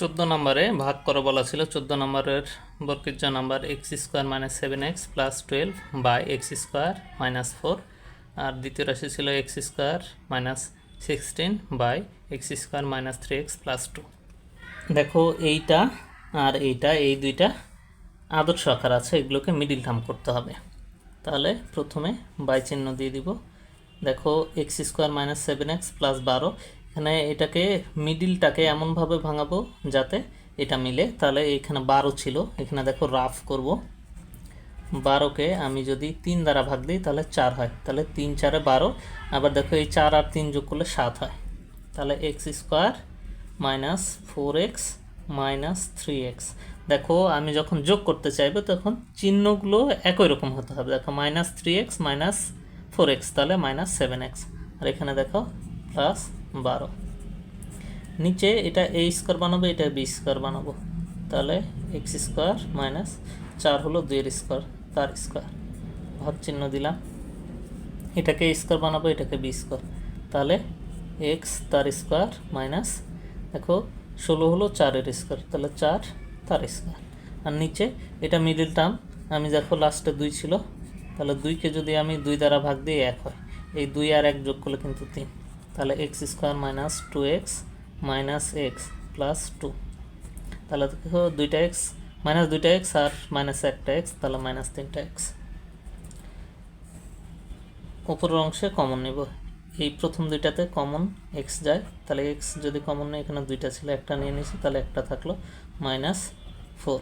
চোদ্দ নম্বরে ভাগ করে বলা ছিল, চোদ্দ নম্বরের বর্কিত number x square minus seven x plus twelve by x square minus four আর দ্বিতীয় রাশি ছিল x square minus sixteen by x square minus three x plus two দেখো, এইটা আর এইটা, এই দুইটা আদর্শ আকার আছে, এগুলোকে মিডিল টার্ম করতে হবে। তাহলে প্রথমে বাই চিহ্ন দিয়ে দিব। দেখো x square minus seven x plus বারো এখানে এটাকে মিডিলটাকে এমনভাবে ভাঙাবো যাতে এটা মিলে। তাহলে এখানে বারো ছিল। এখানে দেখো রাফ করব। বারোকে আমি যদি তিন দ্বারা ভাগ দিই, তাহলে চার হয়। তাহলে তিন চারে বারো। আবার দেখো এই চার আর তিন যোগ করলে সাত হয়। তাহলে x square minus four x minus three x দেখো, আমি যখন যোগ করতে চাইব, তখন চিহ্নগুলো একই রকম হতে হবে। দেখো minus three x minus four x তাহলে মাইনাস সেভেন এক্স আর এখানে দেখো প্লাস বারো। নিচে এটা এ স্কোয়ার বানাবো, এটা বি স্কোয়ার বানাবো। তাহলে এক্স স্কোয়ার মাইনাস চার হলো দুইয়ের স্কোয়ার তার স্কোয়ার ভাগ চিহ্ন দিলাম। এটাকে স্কোয়ার বানাবো, এটাকে বি স্কোয়ার তাহলে এক্স তার স্কোয়ার মাইনাস দেখো, ষোলো হলো চারের স্কোয়ার তাহলে চার তার স্কোয়ার আর নিচে এটা মিডিল টার্ম আমি দেখো লাস্টে দুই ছিল, তাহলে দুইকে যদি আমি দুই দ্বারা ভাগ দিই, এক হয়। এই দুই আর এক যোগ করলে কিন্তু তিন। তাহলে x square minus two x minus x plus two তাহলে দেখো দুইটা এক্স মাইনাস দুইটা এক্স আর মাইনাস একটা এক্স তাহলে মাইনাস তিনটা এক্স উপরের অংশে কমন নেব। এই প্রথম দুইটাতে কমন এক্স যায়, তাহলে এক্স যদি কমন নেই, এখানে দুইটা ছিল, একটা নিয়ে নিয়েছি তাহলে একটা থাকল মাইনাস ফোর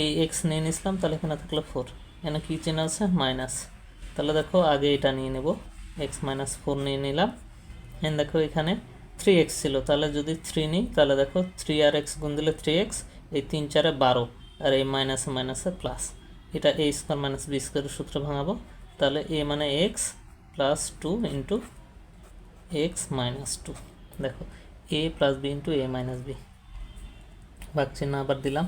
এই এক্স নিয়ে নিয়েছিলাম তাহলে এখানে থাকল ফোর এখানে কী চেন আছে? মাইনাস তাহলে দেখো আগে এটা নিয়ে নেব। এক্স মাইনাস ফোর নিয়ে নিলাম। এখানে দেখো এখানে থ্রি এক্স ছিল। তাহলে যদি থ্রি নিই, তাহলে দেখো থ্রি আর এক্স গুণ দিলে থ্রি এক্স এই তিন চারে বারো, আর এই মাইনাসে মাইনাসে প্লাস এটা এ স্কোয়ার মাইনাস বি স্কোয়ারের সূত্র ভাঙাবো। তাহলে এ মানে x plus two into x minus two দেখো A plus B into A minus B ভাগ চিহ্ন আবার দিলাম।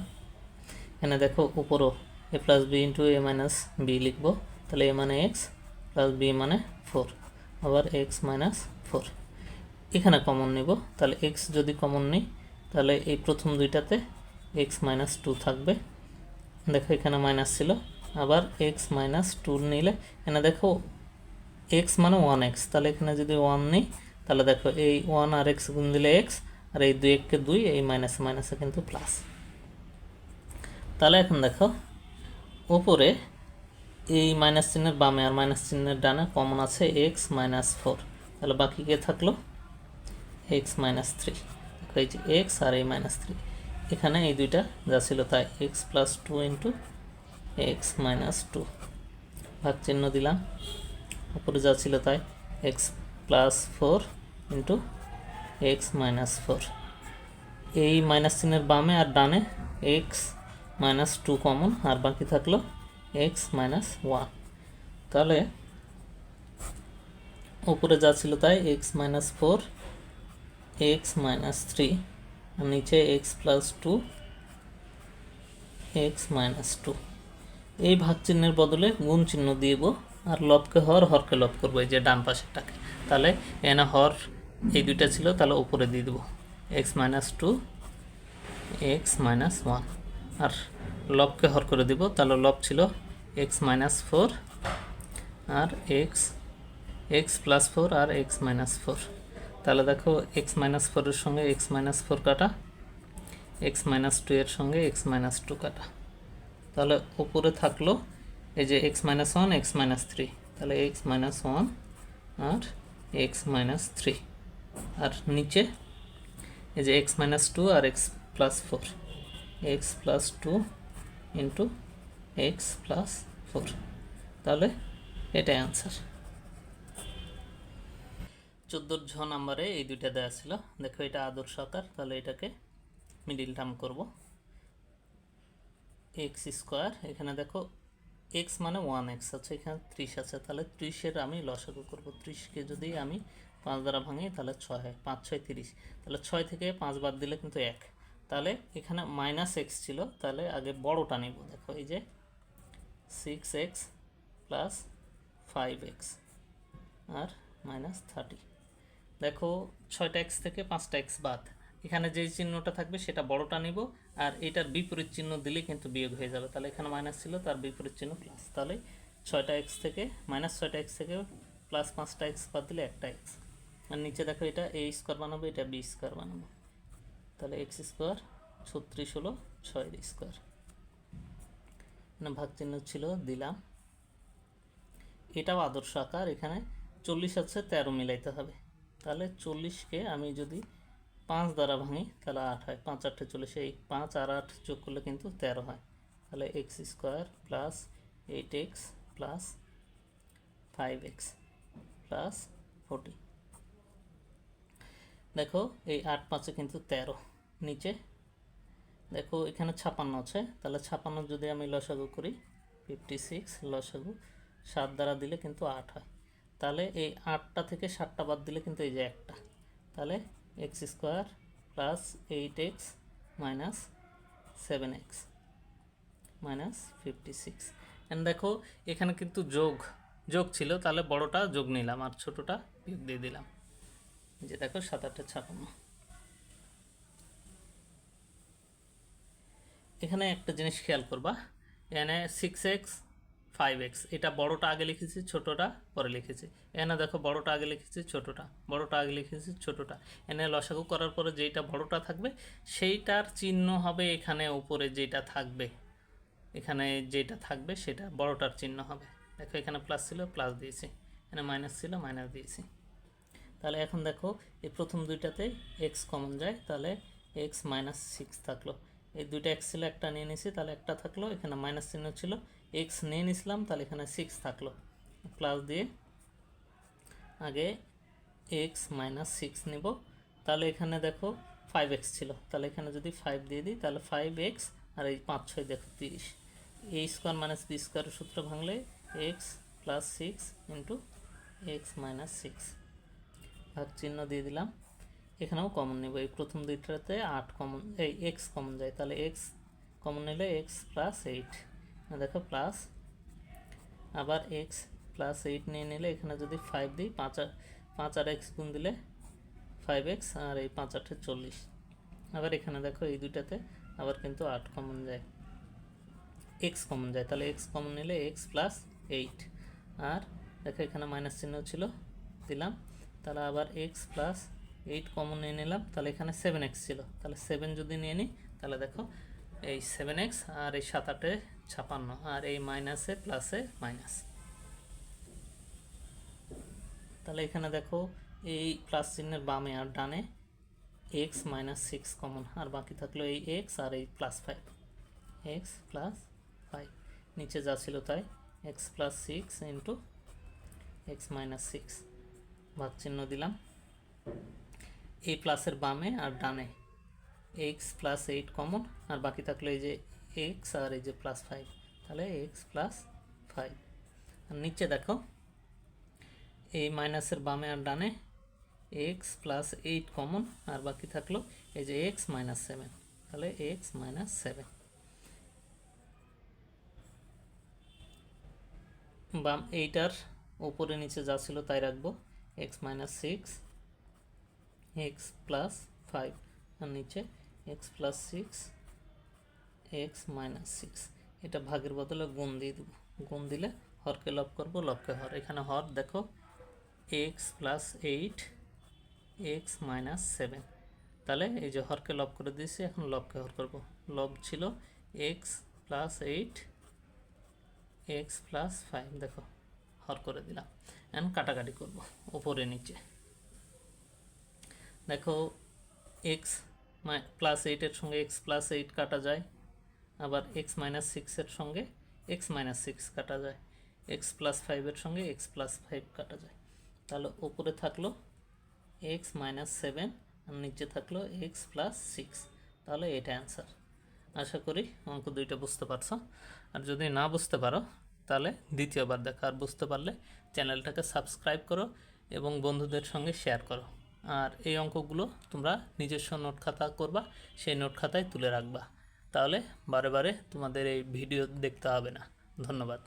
এখানে দেখো উপরও A plus B into A minus B লিখব। তাহলে এ মানে এক্স প্লাস বি মানে ফোর আবার এক্স মাইনাস ফোর এখানে কমন নিব, তাহলে এক্স যদি কমন নিই, তাহলে এই প্রথম দুইটাতে এক্স মাইনাস টু থাকবে। দেখো এখানে মাইনাস ছিল, আবার এক্স মাইনাস টু নিলে এখানে দেখো এক্স মানে ওয়ান এক্স তাহলে এখানে যদি ওয়ান নিই, তাহলে দেখো এই ওয়ান আর এক্স গুণ দিলে এক্স আর এই দুই এককে দুই, এই মাইনাসে মাইনাসে কিন্তু প্লাস তাহলে এখন দেখো, ওপরে এই মাইনাস চিহ্নের বামে আর মাইনাস চিহ্নের ডানে কমন আছে এক্স মাইনাস ফোর তাহলে বাকি কে থাকল? এক্স মাইনাস থ্রি এই যে এক্স আর এই মাইনাস থ্রি এখানে এই দুইটা যা ছিল তাই x plus two into x minus two ভাগ চিহ্ন দিলাম। উপরে যা ছিল তাই x plus four into x minus four এই মাইনাস চিহ্নের বামে আর ডানে এক্স মাইনাস টু কমন আর বাকি থাকল এক্স মাইনাস ওয়ান তাহলে উপরে যা ছিল তাই x minus four x minus three নিচে x plus two x minus two এই ভাগ চিহ্নের বদলে গুণ চিহ্ন দিব আর লবকে হর, হরকে লব করব, এই যে ডান পাশেরটাকে। তাহলে এনে হর এই দুইটা ছিল, তাহলে উপরে দিয়ে দেবো। X minus two x minus one আর লবকে হর করে দিব, তাহলে লব ছিল এক্স মাইনাস ফোর আর এক্স এক্স প্লাস ফোর আর এক্স মাইনাস ফোর তাহলে দেখো এক্স মাইনাস ফোরের সঙ্গে এক্স মাইনাস ফোর কাটা এক্স মাইনাস টু এর সঙ্গে এক্স মাইনাস টু কাটা তাহলে উপরে থাকল এই যে x minus one x minus three তাহলে এক্স মাইনাস ওয়ান আর এক্স মাইনাস থ্রি আর নিচে এই যে এক্স মাইনাস টু আর x plus four x plus two into x plus four তাহলে এটাই আনসার চোদ্দোর ঝ নাম্বারে এই দুইটা দেওয়া ছিল। দেখো, এটা আদর্শ আকার, তাহলে এটাকে মিডিল টার্ম করব। এক্স স্কোয়ার এখানে দেখো এক্স মানে ওয়ান এক্স আছে, এখানে ত্রিশ আছে, তাহলে ত্রিশের আমি লসাগু করব। ত্রিশকে যদি আমি পাঁচ দ্বারা ভাঙি, তাহলে ছয় হয়, পাঁচ, ছয়, তিরিশ। তাহলে ছয় থেকে পাঁচ বাদ দিলে কিন্তু এক। তাহলে এখানে মাইনাস এক্স ছিল, তাহলে আগে বড়টা নিব। দেখো, এই যে six x plus five x আর মাইনাস থার্টি দেখো ছয়টা এক্স থেকে পাঁচটা এক্স বাদ। এখানে যেই চিহ্নটা থাকবে সেটা বড়টা নিব, আর এটার বিপরীত চিহ্ন দিলে কিন্তু বিয়োগ হয়ে যাবে। তাহলে এখানে মাইনাস ছিল, তার বিপরীত চিহ্ন প্লাস তাহলে ছয়টা এক্স থেকে মাইনাস ছয়টা এক্স থেকে প্লাস পাঁচটা এক্স বাদ দিলে একটা এক্স আর নিচে দেখো এটা এ স্কোয়ার বানাবো, এটা বি স্কোয়ার বানাবো। তাহলে এক্স স্কোয়ার ছত্রিশ হলো ছয়ের স্কোয়ার মানে ভাগ চিহ্ন ছিল, দিলাম। এটাও আদর্শ আকার, এখানে চল্লিশ আছে, তেরো মিলাইতে হবে। তাহলে চল্লিশকে আমি যদি পাঁচ দ্বারা ভাঙি, তাহলে আট হয়। পাঁচ, আটে চল্লিশ, এই পাঁচ আর আট যোগ করলে কিন্তু তেরো হয়। তাহলে x square plus eight x plus five x plus forty. দেখো, এই আট পাঁচে কিন্তু তেরো। নিচে দেখো, এখানে ছাপান্ন আছে। তাহলে ছাপান্ন যদি আমি লসাগু করি ফিফটি সিক্স লসাগু, সাত দ্বারা দিলে কিন্তু আট হয়। তাহলে এই আটটা থেকে সাতটা বাদ দিলে কিন্তু এই যে একটা। তাহলে x square plus eight x minus seven x minus fifty six and দেখো, এখানে কিন্তু যোগ যোগ ছিল, তাহলে বড়টা যোগ নিলাম আর ছোটোটা বিয়োগ দিয়ে দিলাম। যে দেখো, সাত আটটা ছাপান্ন। এখানে একটা জিনিস খেয়াল করবা, এখানে সিক্স এক্স ফাইভ এক্স এটা বড়টা আগে লিখেছি, ছোটোটা পরে লিখেছি। এখানে দেখো, বড়টা আগে লিখেছি, ছোটোটা। বড়টা আগে লিখেছি, ছোটোটা। এনে লসাগু করার পরে যেইটা বড়টা থাকবে, সেইটার চিহ্ন হবে এখানে উপরে যেটা থাকবে। এখানে যেটা থাকবে, সেটা বড়টার চিহ্ন হবে। দেখো এখানে প্লাস ছিল প্লাস দিয়েছি। এখানে মাইনাস ছিল মাইনাস দিয়েছি। তাহলে এখন দেখো, এই প্রথম দুইটাতে এক্স কমন যায়, তাহলে এক্স মাইনাস সিক্স থাকল। এই দুইটা এক্স ছিল, একটা নিয়ে নিছি, তাহলে একটা থাকল, এখানে মাইনাস চিহ্ন ছিল। এক্স নিয়ে নিছিলাম, তাহলে এখানে সিক্স থাকল। প্লাস দিয়ে আগে এক্স মাইনাস সিক্স নিব। তাহলে এখানে দেখো ফাইভ এক্স ছিল। তাহলে এখানে যদি ফাইভ দিয়ে দিই, তাহলে ফাইভ এক্স আর এই পাঁচ ছয় দেখো তিরিশ। এ স্কোয়ার মাইনাস বি স্কোয়ারের সূত্র ভাঙলে x plus six into x minus six ভাগ চিহ্ন দিয়ে দিলাম। এখানেও কমন নেব। এই প্রথম দুইটাতে আট কমন এই এক্স কমন যায়। তাহলে এক্স কমন নিলে এক্স প্লাস এইট দেখো প্লাস আবার এক্স প্লাস এইট নিয়ে নিলে এখানে যদি ফাইভ দিই, পাঁচ আর পাঁচ আর এক্স গুণ দিলে ফাইভ এক্স আর এই পাঁচ আটে চল্লিশ। আবার এখানে দেখো এই দুইটাতে আবার কিন্তু আট কমন যায়। এক্স কমন যায়। তাহলে এক্স কমন নিলে এক্স প্লাস এইট আর দেখো এখানে মাইনাস চিহ্ন ছিল, দিলাম। তাহলে আবার এক্স প্লাস এইট কমন নিয়ে নিলাম, তাহলে এখানে সেভেন এক্স ছিল। তাহলে সেভেন যদি নিয়ে নিই, তাহলে দেখো এই সেভেন এক্স আর এই সাত আটে ছাপান্ন, আর এই মাইনাসে প্লাসে মাইনাস তাহলে এখানে দেখো এই প্লাস চিহ্নের বামে আর ডানে এক্স মাইনাস সিক্স কমন আর বাকি থাকল এই এক্স আর এই plus five x plus five নিচে যা ছিল তাই x plus six into x minus six ভাগ চিহ্ন দিলাম। এই প্লাসের বামে আর ডানে। এক্স প্লাস এইট কমন আর বাকি থাকল এই যে এক্স আর এই যে প্লাস ফাইভ তাহলে এক্স প্লাস ফাইভ আর নিচে দেখো এই মাইনাসের বামে আর ডানে এক্স প্লাস এইট কমন আর বাকি থাকল এই যে এক্স মাইনাস সেভেন তাহলে এক্স মাইনাস সেভেন বাম এইটার উপরে নিচে যা ছিল তাই রাখব। X minus six x plus five আর নিচে x plus six x minus six এটা ভাগের বদলে গুণ দিয়ে দেবো। গুণ দিলে হরকে লব করব, লবকে হর। এখানে হর, দেখো x plus eight x minus seven তাহলে এই যে হরকে লব করে দিয়েছি, এখন লবকে হর করব। লব ছিল x plus eight x plus five দেখো, হর করে দিলাম। এখন কাটাকাটি করব উপরে নিচে। দেখো এক্স প্লাস এইটের সঙ্গে এক্স প্লাস এইট কাটা যায়, আবার এক্স মাইনাস সিক্সের সঙ্গে এক্স মাইনাস সিক্স কাটা যায় এক্স প্লাস ফাইভের সঙ্গে এক্স প্লাস ফাইভ কাটা যায়। তাহলে উপরে থাকল এক্স মাইনাস সেভেন আর নিচে থাকল এক্স প্লাস সিক্স তাহলে এটা অ্যান্সার আশা করি অঙ্ক দুইটা বুঝতে পারছ। আর যদি না বুঝতে পারো, তাহলে দ্বিতীয়বার দেখা। আর বুঝতে পারলে চ্যানেলটাকে সাবস্ক্রাইব করো এবং বন্ধুদের সঙ্গে শেয়ার করো। আর এই অঙ্কগুলো তোমরা নিজস্ব নোট খাতা করবা, সেই নোট খাতায় তুলে রাখবা। তাহলে বারে বারে তোমাদের এই ভিডিও দেখতে হবে না। ধন্যবাদ।